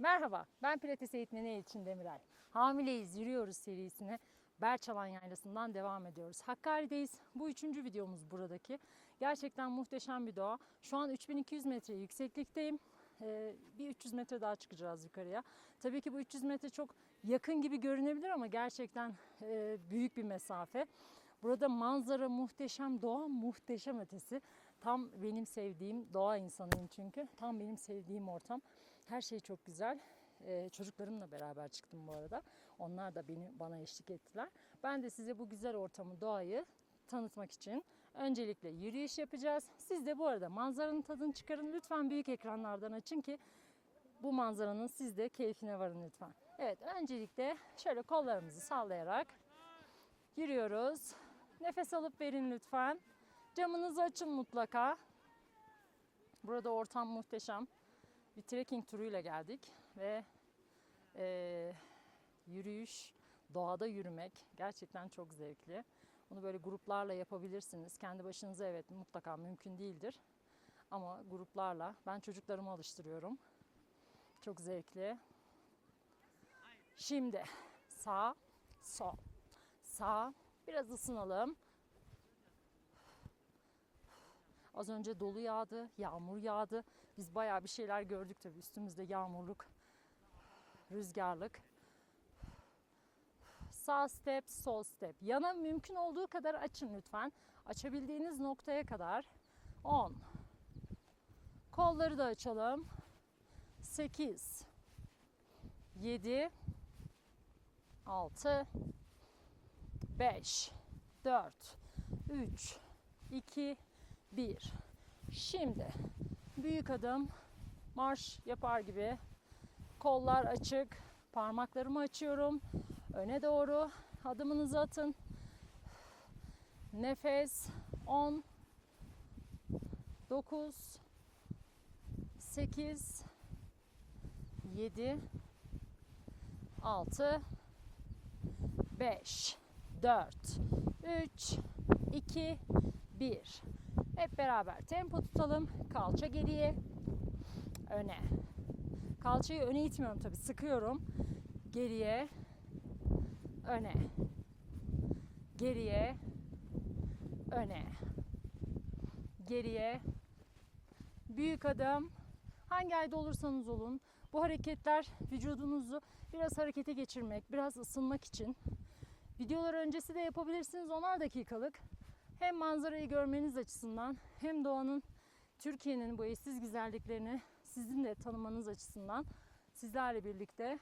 Merhaba, ben Pilates eğitmeni Elçin Demirel. Hamileyiz, yürüyoruz serisine Berçalan Yaylası'ndan devam ediyoruz. Hakkari'deyiz. Bu üçüncü videomuz buradaki. Gerçekten muhteşem bir doğa. Şu an 3200 metre yükseklikteyim. Ee, bir 300 metre daha çıkacağız yukarıya. Tabii ki bu 300 metre çok yakın gibi görünebilir ama gerçekten e, büyük bir mesafe. Burada manzara muhteşem, doğa muhteşem ötesi. Tam benim sevdiğim, doğa insanıyım çünkü. Tam benim sevdiğim ortam. Her şey çok güzel. Ee, çocuklarımla beraber çıktım bu arada. Onlar da beni bana eşlik ettiler. Ben de size bu güzel ortamı, doğayı tanıtmak için öncelikle yürüyüş yapacağız. Siz de bu arada manzaranın tadını çıkarın. Lütfen büyük ekranlardan açın ki bu manzaranın siz de keyfine varın lütfen. Evet, öncelikle şöyle kollarımızı sallayarak yürüyoruz. Nefes alıp verin lütfen. Camınızı açın mutlaka. Burada ortam muhteşem. Bir trekking turuyla geldik ve eee, yürüyüş, doğada yürümek gerçekten çok zevkli. Bunu böyle gruplarla yapabilirsiniz. Kendi başınıza evet mutlaka mümkün değildir. Ama gruplarla ben çocuklarımı alıştırıyorum. Çok zevkli. Şimdi sağ, sol. Sağ, biraz ısınalım. Az önce dolu yağdı, yağmur yağdı. Biz bayağı bir şeyler gördük tabii. Üstümüzde yağmurluk, rüzgarlık. Sağ step, sol step. Yana mümkün olduğu kadar açın lütfen. Açabildiğiniz noktaya kadar. 10. Kolları da açalım. 8. 7. 6. 5. 4. 3. 2. 1. Şimdi büyük adım marş yapar gibi kollar açık, parmaklarımı açıyorum. Öne doğru adımınızı atın. Nefes 10 9 8 7 6 5 4 3 2 1 hep beraber tempo tutalım. Kalça geriye, öne. Kalçayı öne itmiyorum tabii. Sıkıyorum. Geriye, öne. Geriye, öne. Geriye. Büyük adım. Hangi ayda olursanız olun. Bu hareketler vücudunuzu biraz harekete geçirmek, biraz ısınmak için. Videolar öncesi de yapabilirsiniz. 10'ar dakikalık hem manzarayı görmeniz açısından hem doğanın Türkiye'nin bu eşsiz güzelliklerini sizin de tanımanız açısından sizlerle birlikte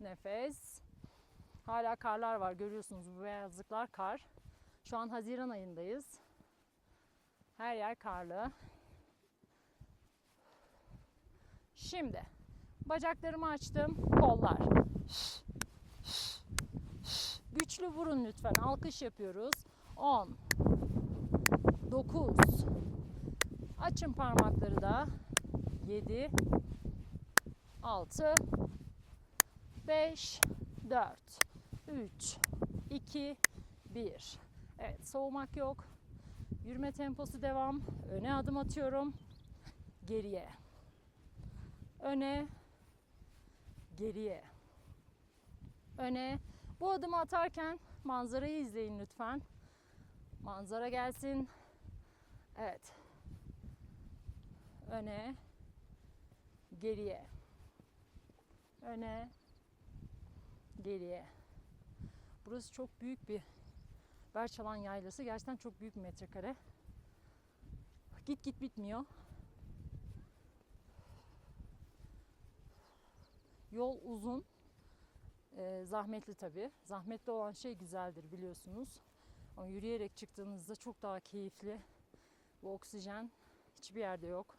nefes. Hala karlar var görüyorsunuz bu beyazlıklar kar. Şu an Haziran ayındayız. Her yer karlı. Şimdi bacaklarımı açtım kollar Güçlü vurun lütfen. Alkış yapıyoruz. 10 9 Açın parmakları da. 7 6 5 4 3 2 1 Evet, soğumak yok. Yürüme temposu devam. Öne adım atıyorum. Geriye. Öne. Geriye. Öne. Bu adımı atarken manzarayı izleyin lütfen. Manzara gelsin. Evet. Öne. Geriye. Öne. Geriye. Burası çok büyük bir Berçalan Yaylası. Gerçekten çok büyük bir metrekare. Git git bitmiyor. Yol uzun. Ee, zahmetli tabii. Zahmetli olan şey güzeldir biliyorsunuz. Ama yürüyerek çıktığınızda çok daha keyifli. Bu oksijen hiçbir yerde yok.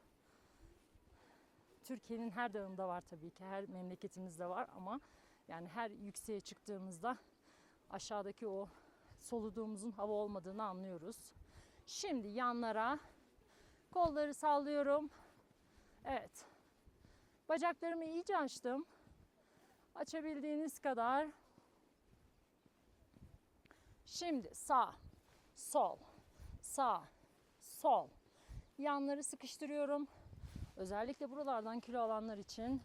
Türkiye'nin her dağında var tabii ki. Her memleketimizde var ama yani her yükseğe çıktığımızda aşağıdaki o soluduğumuzun hava olmadığını anlıyoruz. Şimdi yanlara kolları sallıyorum. Evet. Bacaklarımı iyice açtım. Açabildiğiniz kadar. Şimdi sağ, sol, sağ, sol. Yanları sıkıştırıyorum. Özellikle buralardan kilo alanlar için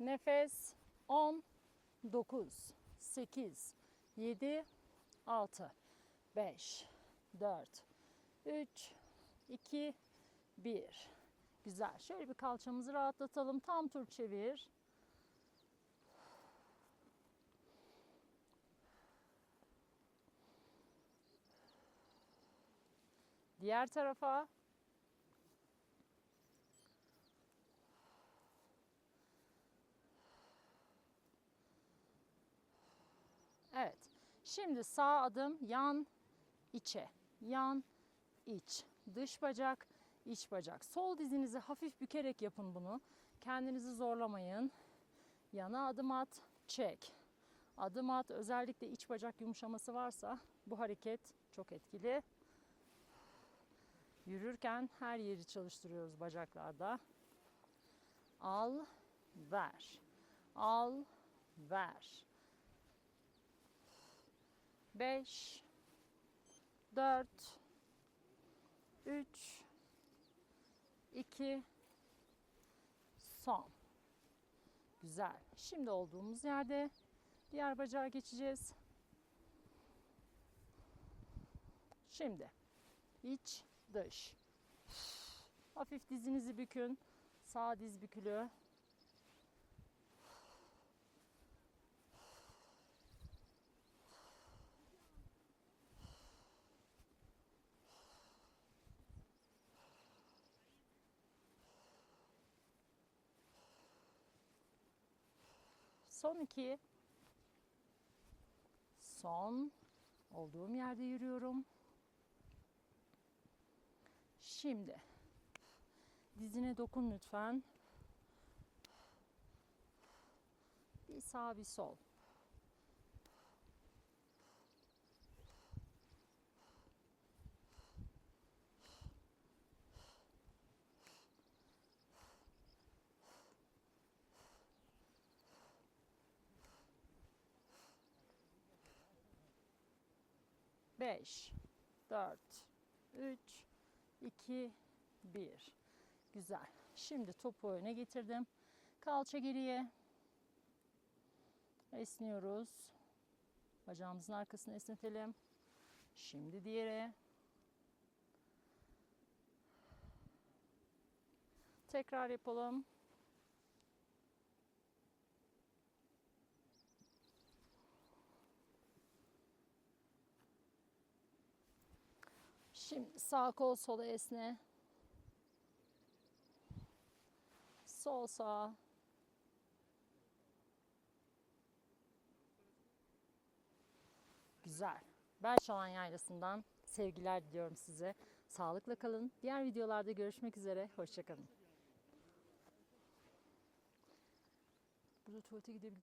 Nefes 10 9 8 7 6 5 4 3 2 1 Güzel. Şöyle bir kalçamızı rahatlatalım. Tam tur çevir. Diğer tarafa. Evet. Şimdi sağ adım yan içe. Yan iç. Dış bacak, iç bacak. Sol dizinizi hafif bükerek yapın bunu. Kendinizi zorlamayın. Yana adım at, çek. Adım at. Özellikle iç bacak yumuşaması varsa bu hareket çok etkili. Yürürken her yeri çalıştırıyoruz bacaklarda. Al, ver. Al, ver. 5 4 3 2 son. Güzel. Şimdi olduğumuz yerde diğer bacağa geçeceğiz. Şimdi iç dış. Hafif dizinizi bükün. Sağ diz bükülü. Son iki. Son. Olduğum yerde yürüyorum. Şimdi dizine dokun lütfen. Bir sağ bir sol. Beş, dört, üç, iki, bir. Güzel. Şimdi topu öne getirdim. Kalça geriye. Esniyoruz. Bacağımızın arkasını esnetelim. Şimdi diğeri. Tekrar yapalım. Şimdi sağ kol sola esne. Sol sağ. Güzel. Belçalan Yaylası'ndan sevgiler diliyorum size. Sağlıkla kalın. Diğer videolarda görüşmek üzere. Hoşçakalın. Burada tuvalete gidebilir.